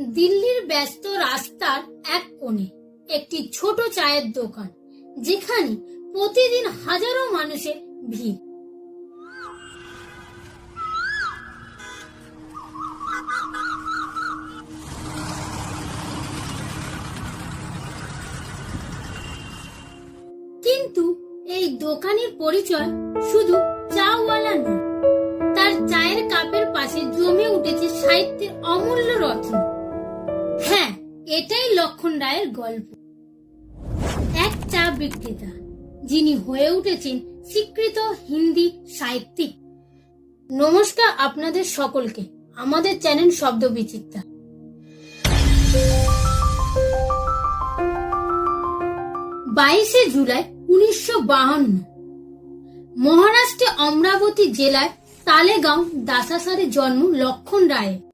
দিল্লির ব্যস্ত রাস্তার এক কোণে একটি ছোট চায়ের দোকান, যেখানে প্রতিদিন হাজারো মানুষের ভিড়। কিন্তু এই দোকানের পরিচয় শুধু চাওয়ালা নয়, তার চায়ের কাপের পাশে জমে উঠেছে সাহিত্যের অমূল্য হ্যাঁ এটাই লক্ষণ রায়ের গল্প। এক চা বিক্রেতা, যিনি হয়ে উঠেছেন স্বীকৃত হিন্দি সাহিত্যিক। নমস্কার আপনাদের সকলকে, আমাদের চ্যানেল শব্দ বিচিত্রা। বাইশে জুলাই উনিশশো বাহান্ন মহারাষ্ট্রে অমরাবতী জেলায় তালেগাঁও দাসাসারে জন্ম লক্ষণ রায়ের।